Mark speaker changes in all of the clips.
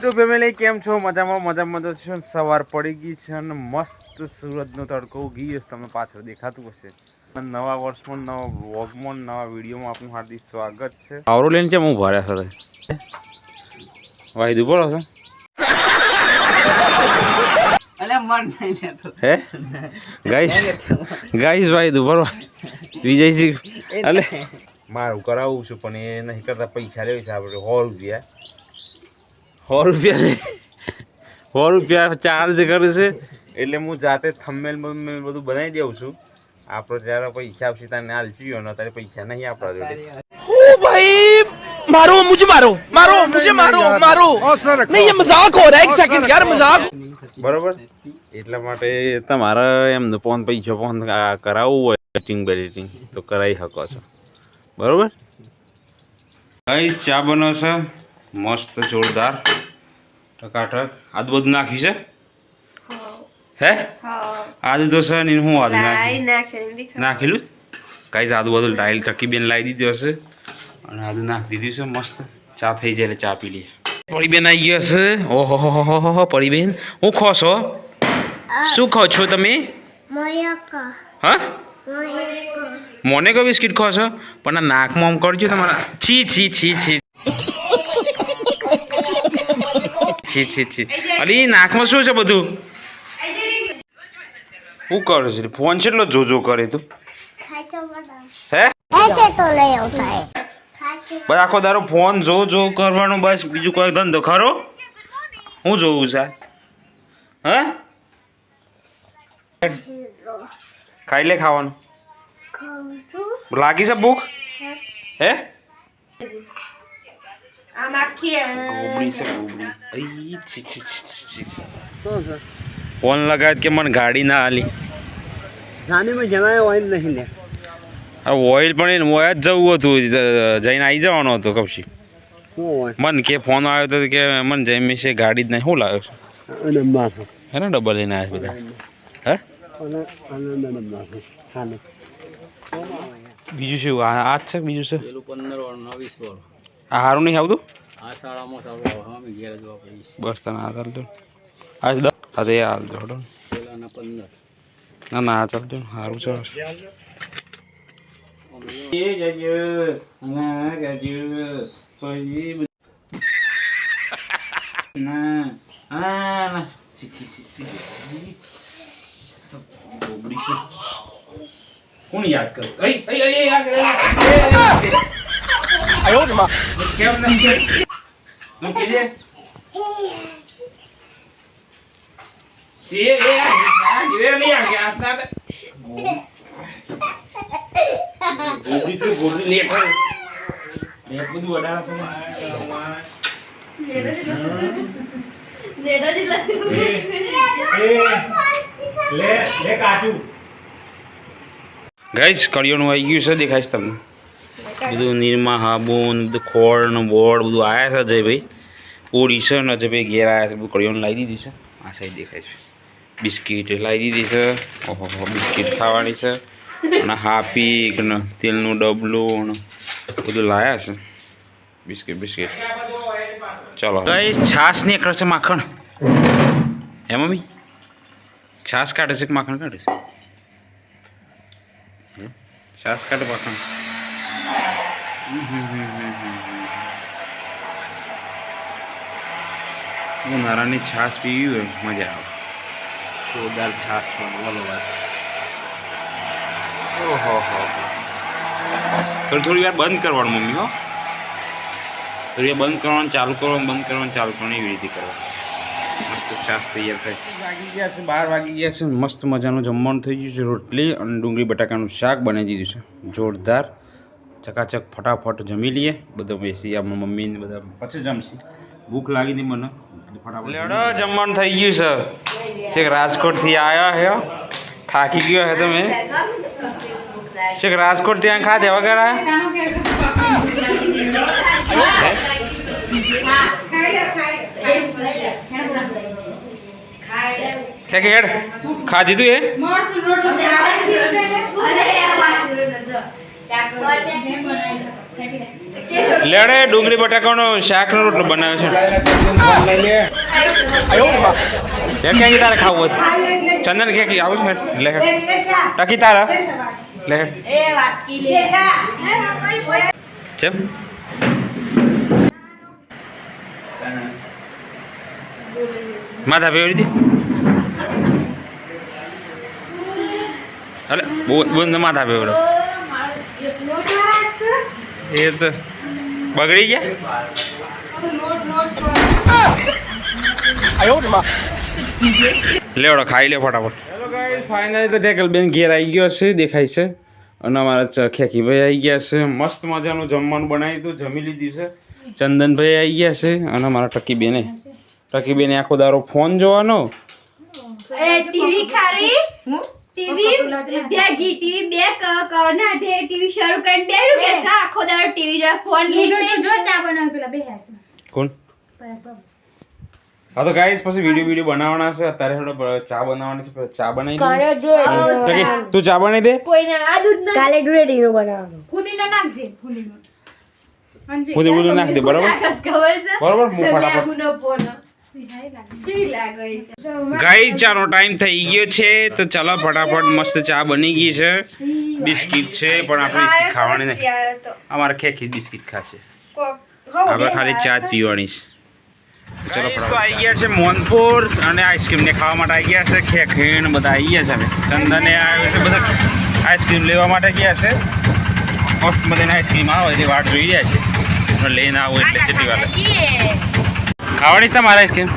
Speaker 1: YouTube family કેમ છો? મજામાં મજામાં તો છે સવાર પડી ગઈ છે અને મસ્ત સુરતનો તડકો ઉગી ગયો તમને પાછળ દેખાતું હશે. અને નવા વર્ષમાં નવા વ્લોગમાં નવા વિડીયોમાં આપનું હાર્દિક સ્વાગત છે. આવરો લઈને છે હું રહ્યા સર વાહિદું બોલો છો. હે? ગાઈસ ગાઈસ વાહિદું બોલો. વિજયસિંહ અલે. મારું કરાવું છું પણ એ નહીં કરતા પૈસા લેવી છે આપણે સો રૂપિયા સો રૂપિયા સો રૂપિયા ચાર્જ કરશે એટલે હું જાતે થંબેલ બધું બનાવી દઉં છું. આપણો જ્યારે પૈસા આપશે તને હાલ ચીયો ને તારે પૈસા નહીં આપણા
Speaker 2: જોઈએ ભાઈ મારો મુજે મારો મારો મુજે મારો
Speaker 1: મારો. એટલા માટે તમારે એમને ફોન પૈસો ફોન કરાવવું હોય બેટિંગ તો કરાવી શકો છો. બરોબર? કઈ ચા બનો છે મસ્ત જોરદાર. ટકાટક. આદુ બધું નાખ્યું છે? હે. આદુ તો છે ને હું આદુ નાખેલું કાંઈ આદુ બધું ટાઈલ ચક્કી બેન લાવી દીધો હશે. અને આદુ નાખી દીધું છે મસ્ત. ચા થઈ જાય એટલે ચા પી લઈએ. પરીબેન આવી ગયો છે ઓહો હો હો હો હો પરીબેન હું ખો છો? શું ખો છો તમે. હા? મોનેકો બિસ્કિટ ખો છો? પણ આ નાકમાં આમ કરજો તમારા. છી છી છી છી. છી છી છી. અલી નાકમાં શું છે બધું? શું કરે છે? ફોન કેટલો જોજો કરે તું. હે? બસ આખો દારો ફોન જો જો કરવાનો બસ બીજું કોઈ ધંધો ખરો? હું જોવું છે? હે? ખાઈ લે ખાવાનું. લાગી છે ભૂખ? હે? ગોબડી છે ગોબડી ફોન લગાવ્યો કે મને ગાડી ના આલી
Speaker 3: રાનીમાં જમાય હોય નહીં લે
Speaker 1: આ ઓઇલ પણ એને મોયા જ જવું હતું જઈને આવી જવાનો હતો કપશી મન કે ફોન આવ્યો તો કે મને જઈ છે ગાડી જ નહીં શું લાવ્યો છે હે ને ડબલ લઈને આવ્યા બધા હે બીજું શું આ આ જ છે બીજું છે
Speaker 4: પેલું પંદર વાળું વીસ વાળું
Speaker 1: આ સારું નહીં આવતું
Speaker 4: આ શાળામાં સારું આવે અમે ઘેર જવા પડીશ
Speaker 1: બસ તને આ ચાલજો આજ જ દસ હા તો હાલ દો હડો
Speaker 4: પેલાના પંદર
Speaker 1: ના ના આ ચાલતું ને સારું છે કોણ યાદ કરશે 哎呦我的
Speaker 2: 妈！龙姐
Speaker 1: 姐，姐姐，俺女儿两家那个，我们这不是脸上，脸不多大，什么什么。ગાઈસ કળિયાનું આવી ગયું છે દેખાય છે તમને બધું નિરમા હાબુન બધું ખોળ ને બોળ બધું આવ્યા છે અજયભાઈ પૂરી છે ને અજયભાઈ ઘેર આવ્યા છે, બધું કડિયોનું લાવી દીધી છે. આ સાઈડ દેખાય છે. બિસ્કિટ લાવી દીધી છે. ઓહો બિસ્કીટ ખાવાની છે. અને હાફી ને તેલનું ડબલું ને બધું લાવ્યા છે. Biscuit, biscuit. ચલો ગઈ છાસ ને છે માખણ. હે મમ્મી? છાશ કાઢે છે કે માખણ કાઢે છે? છાસ કાઢે માખણ. ઉનાળાની છાશ પીવી હોય મજા આવે. જોરદાર છાશ પણ બોલો ઓહો હો થોડી થોડી વાર બંધ કરવાનું મમ્મી હો. થોડી વાર બંધ કરવાનું ચાલુ કરવાનું બંધ કરવાનું ચાલુ કરવાનું એવી રીતે કરવાનું. મસ્ત છાશ તૈયાર થાય. વાગી ગયા છે બાર વાગી ગયા છે. મસ્ત મજાનું જમવાનું થઈ ગયું છે રોટલી અને ડુંગળી બટાકાનું શાક બનાવી દીધું છે. જોરદાર. ચકાચક ફટાફટ જમી લઈએ. બધા બેસી આ મમ્મી ને બધા પછી જમશી. ભૂખ લાગી હતી મને. ફટાફટ લેડો જમવાનું થઈ ગયું છે. છેક રાજકોટથી આવ્યા હે થાકી ગયો હે તમે. છેક રાજકોટ ત્યાં ખાધે વગર? કે હેડ. ખાધી તું એ? લેડે ડુંગળી બટાકાનો શાકનો રોટલો બનાવે છે. એ ક્યાં તારે ખાવું હતું ચંદન કે આવું છે? લે. ટકી તારા. લે. ચમ. માથા ફેવરી દી અલે બોલ માથા ફેવરો એ તો બગડી ગયા? લેવડો ખાઈ લે ફટાફટ. હેલો ગાઈસ ફાઇનલી તો ટેકલ બેન ઘેર આવી ગયો છે દેખાય છે. અને અમારા ખેકીભાઈ આવી ગયા છે. મસ્ત મજાનું જમવાનું બનાવી હતું જમી લીધું છે. ચંદનભાઈ આવી ગયા છે અને અમારા ટકી બેને ટકી બેને આખો દારો ફોન જોવાનો.
Speaker 5: ટીવી ખાલી? ટીવી ગી ટીવી બે ક ક ના ઢે ટીવી શરૂ કરીને બેઠું કે થા આખો દાડો ટીવી જો ફોન લઈને
Speaker 6: જો ચા બનાવ પેલા બે છે
Speaker 1: કોણ? હા તો ગાઈસ પછી વીડિયો વીડિયો બનાવવાના છે. અત્યારે થોડો ચા બનાવવાની છે ચા બનાવી કરે જો તું ચા. બનાવી દે.
Speaker 5: કોઈને આ દૂધ ના
Speaker 6: કાલે ડુરેટીનો બનાવવાનો. ફુદીનો નાખજે ફુદીનો.
Speaker 1: બધું નાખ દે બરાબર?
Speaker 5: નાખસ ખબર છે?
Speaker 1: બરાબર હું ફટાફટ ગાઈ ચાનો ટાઈમ થઈ ગયો છે તો ચાલો ફટાફટ મસ્ત ચા બની ગઈ છે. બિસ્કિટ છે પણ આપણે બિસ્કિટ ખાવાની નહીં. અમારે ખેખી બિસ્કિટ ખાશે? આપણે ખાલી ચા જ પીવાની છે. ચલો તો આવી ગયા છે મોનપુર અને આઈસ્ક્રીમ ને ખાવા માટે આવી ગયા છે. ખેખીણ બધા આવી ગયા છે અમે. ચંદને આવ્યો છે બધા આઈસ્ક્રીમ લેવા માટે ગયા છે. મસ્ત બધાને આઈસ્ક્રીમ આવે એની વાટ જોઈ રહ્યા છે. લઈને આવો એટલે કેટલી વાર ખાવાની છે મારા આઈસ્ક્રીમ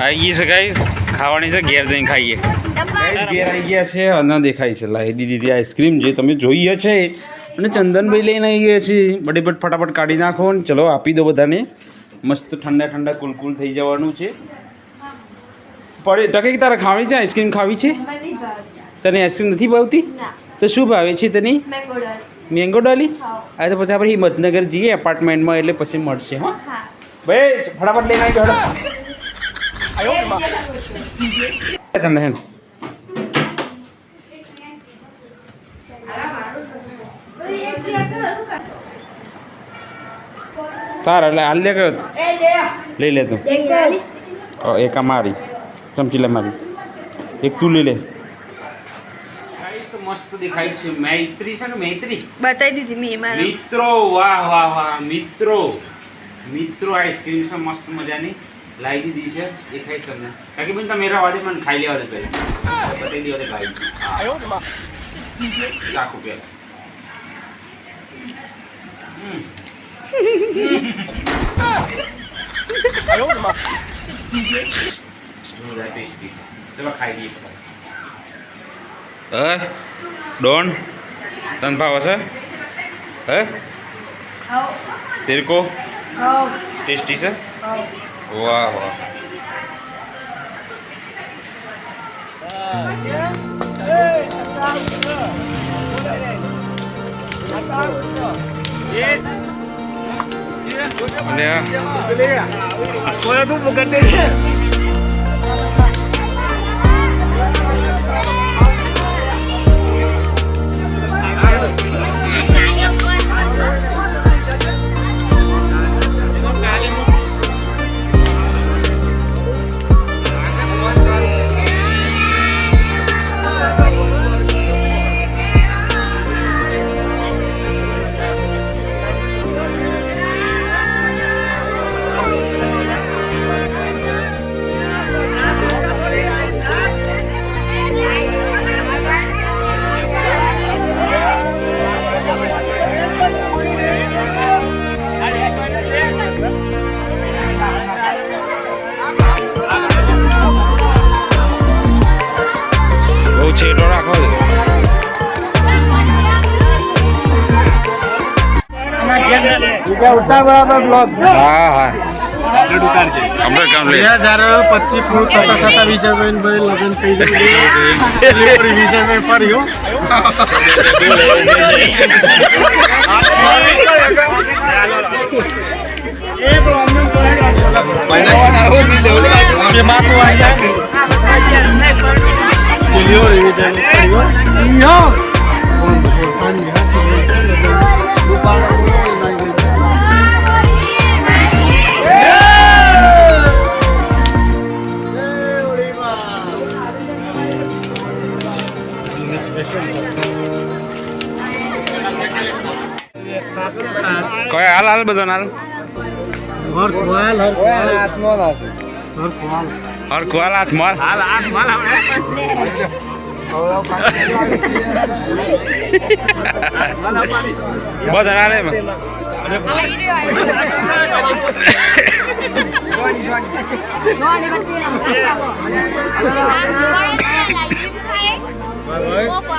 Speaker 1: આવી ગઈ છે ગાઈસ ખાવાની છે ઘેર જઈને ખાઈએ. ઘેર આવી ગયા છે અને દેખાય છે. લાવી દીધી આઈસ્ક્રીમ જે તમે જોઈએ છે અને ચંદનભાઈ લઈને આવી ગયા છે. બડી ફટાફટ કાઢી નાખો ને ચલો આપી દો બધાને. મસ્ત ઠંડા ઠંડા કુલ કુલ થઈ જવાનું છે. પડે ટકે તારે ખાવી છે? આઈસ્ક્રીમ ખાવી છે? તને આઈસ્ક્રીમ નથી ભાવતી? તો શું ભાવે છે તને?
Speaker 5: મેંગો ડાલી
Speaker 1: આ તો પછી આપણે હિંમતનગર જઈએ એપાર્ટમેન્ટમાં એટલે પછી મળશે હા.
Speaker 5: હા.
Speaker 1: ભાઈ ફટાફટ લઈને આવી તમને હેન. તાર એટલે હાલ લે કયો? લઈ લે તું.
Speaker 5: એક
Speaker 1: આ મારી. ચમચી લે મારી. એક તું લઈ લે. તો મસ્ત દેખાય છે મૈત્રી છે ને મૈત્રી
Speaker 5: બતાવી દીધી મેં મારા
Speaker 1: મિત્રો વાહ વાહ વાહ મિત્રો મિત્રો આઈસ્ક્રીમ છે મસ્ત મજાની લાવી દીધી છે એ ખાઈ તમને કાકી બેન તમે મેરા વાદે પણ ખાઈ લેવા દે પહેલા બતાવી દેવા દે ખાઈ ચાખો પહેલા ટેસ્ટી છે ચલો ખાઈ લઈએ. હે? ડોન તને ભાવે છે હે? તેરે ટેસ્ટી છે? વાહ વાહ. અલે આ. બહુ હા હા કમ્પ્લીટ કમ્પ્લીટ
Speaker 3: હજાર પચીસ પૂરું થતા થતા વિજયભાઈ લગ્ન થઈ જાય વિજયભાઈ ફર્યો
Speaker 1: એ
Speaker 5: કોઈ હાલ હાલ બધો હાલ?
Speaker 3: હર ખોવાલ હર ખોવાલ હાથમાં હર
Speaker 5: હાલ હાથ માર બધા
Speaker 7: હાલકી